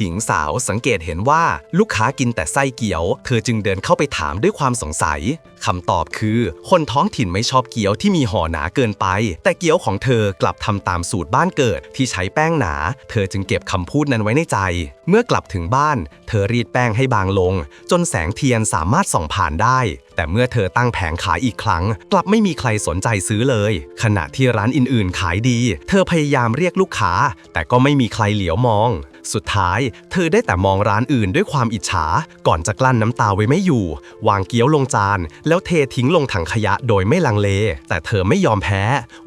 หญิงสาวสังเกตเห็นว่าลูกค้ากินแต่ไส้เกี๊ยว เธอจึงเดินเข้าไปถามด้วยความสงสัยคำตอบคือ คนท้องถิ่นไม่ชอบเกี๊ยวที่มีห่อหนาเกินไป แต่เกี๊ยวของเธอกลับทำตามสูตรบ้านเกิดที่ใช้แป้งหนา เธอจึงเก็บคำพูดนั้นไว้ในใจ เมื่อกลับถึงบ้าน เธอรีดแป้งให้บางลง จนแสงเทียนสามารถส่องผ่านได้ แต่เมื่อเธอตั้งแผงขายอีกครั้ง กลับไม่มีใครสนใจซื้อเลย ขณะที่ร้านอื่นๆ ขายดี เธอพยายามเรียกลูกค้า แต่ก็ไม่มีใครเหลียวมองสุดท้าย เธอได้แต่มองร้านอื่นด้วยความอิจฉา ก่อนจะกลั้นน้ำตาไว้ไม่อยู่ วางเกี๊ยวลงจานแล้วเททิ้งลงถังขยะโดยไม่ลังเล แต่เธอไม่ยอมแพ้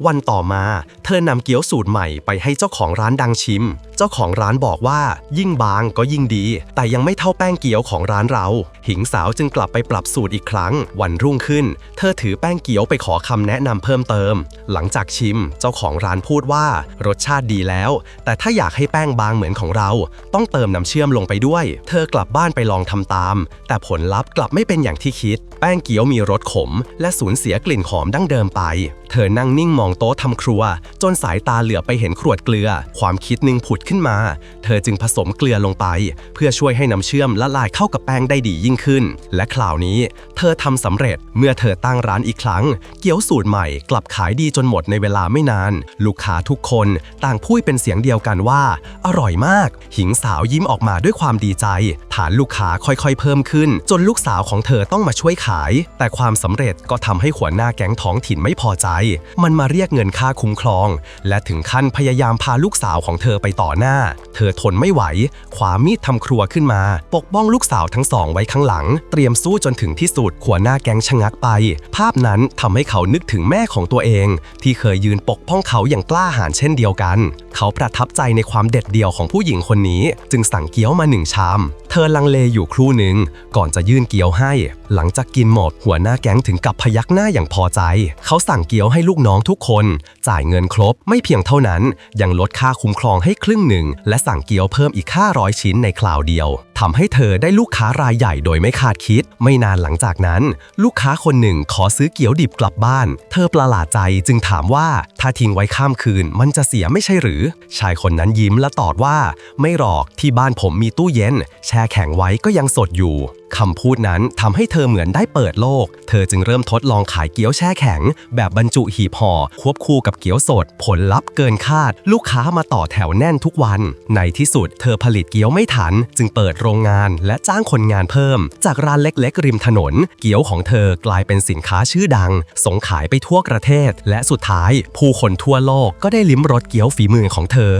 วันต่อมา เธอนำเกี๊ยวสูตรใหม่ไปให้เจ้าของร้านดังชิม เจ้าของร้านบอกว่า ยิ่งบางก็ยิ่งดี แต่ยังไม่เท่าแป้งเกี๊ยวของร้านเราหิงสาวจึงกลับไปปรับสูตรอีกครั้ง วันรุ่งขึ้น เธอถือแป้งเกี๊ยวไปขอคำแนะนำเพิ่มเติม หลังจากชิม เจ้าของร้านพูดว่า รสชาติดีแล้ว แต่ถ้าอยากให้แป้งบางเหมือนของเรา ต้องเติมน้ำเชื่อมลงไปด้วย เธอกลับบ้านไปลองทำตาม แต่ผลลัพธ์กลับไม่เป็นอย่างที่คิด แป้งเกี๊ยวมีีรสขม และสูญเสียกลิ่นหอมดั้งเดิมไป เธอนั่งนิ่งมองโต๊ะทำครัว จนสายตาเหลือไปเห็นขวดเกลือ ความคิดหนึ่งผุดขึ้นมา เธอจึงผสมเกลือลงไป เพื่อช่วยให้น้ำเชื่อมละลายเข้ากับแป้งได้ดียิ่งขึ้น และคราวนี้ เธอทำสำเร็จเมื่อเธอตั้งร้านอีกครั้ง เกี๊ยวสูตรใหม่กลับขายดีจนหมดในเวลาไม่นาน ลูกค้าทุกคนต่างพูดเป็นเสียงเดียวกันว่า อร่อยมากหิงสาวยิ้มออกมาด้วยความดีใจ ฐานลูกค้าค่อยๆ เพิ่มขึ้น จนลูกสาวของเธอต้องมาช่วยขาย แต่แต่ความสำเร็จก็ทำให้หัวหน้าแก๊งท้องถิ่นไม่พอใจ มันมาเรียกเงินค่าคุ้มครอง และถึงขั้นพยายามพาลูกสาวของเธอไปต่อหน้า เธอทนไม่ไหวคว้ามีดทำครัวขึ้นมา ปกป้องลูกสาวทั้งสองไว้ข้างหลัง เตรียมสู้จนถึงที่สุดหัวหน้าแก๊งชะงักไป ภาพนั้นทำให้เขานึกถึงแม่ของตัวเอง ที่เคยยืนปกป้องเขาอย่างกล้าหาญเช่นเดียวกัน เขาประทับใจในความเด็ดเดี่ยวของผู้หญิงคนนี้ จึงสั่งเกี๊ยวมาหนึ่งชาม เธอลังเลอยู่ครู่หนึ่งก่อนจะยื่นเกี๊ยวให้ หลังจากกินหมดหัวหัวหน้าแก๊งถึงกับพยักหน้าอย่างพอใจ เขาสั่งเกี๊ยวให้ลูกน้องทุกคน จ่ายเงินครบไม่เพียงเท่านั้น ยังลดค่าคุ้มครองให้ครึ่งหนึ่ง และสั่งเกี๊ยวเพิ่มอีก500ชิ้นในคราวเดียวทำให้เธอได้ลูกค้ารายใหญ่โดยไม่คาดคิด ไม่นานหลังจากนั้น ลูกค้าคนหนึ่งขอซื้อเกี๊ยวดิบกลับบ้าน เธอประหลาดใจจึงถามว่าถ้าทิ้งไว้ข้ามคืน มันจะเสียไม่ใช่หรือ ชายคนนั้นยิ้มและตอบว่า ไม่หรอกที่บ้านผมมีตู้เย็น แช่แข็งไว้ก็ยังสดอยู่คำพูดนั้นทำให้เธอเหมือนได้เปิดโลก เธอจึงเริ่มทดลองขายเกี๊ยวแช่แข็ง แบบบรรจุหีบห่อควบคู่กับเกี๊ยวสด ผลลัพธ์เกินคาด ลูกค้ามาต่อแถวแน่นทุกวัน ในที่สุดเธอผลิตเกี๊ยวไม่ทัน จึงเปิดโรงงาน และจ้างคนงานเพิ่ม จากร้านเล็กๆ ริมถนน เกี๊ยวของเธอกลายเป็นสินค้าชื่อดัง ส่งขายไปทั่วประเทศ และสุดท้าย ผู้คนทั่วโลกก็ได้ลิ้มรสเกี๊ยวฝีมือของเธอ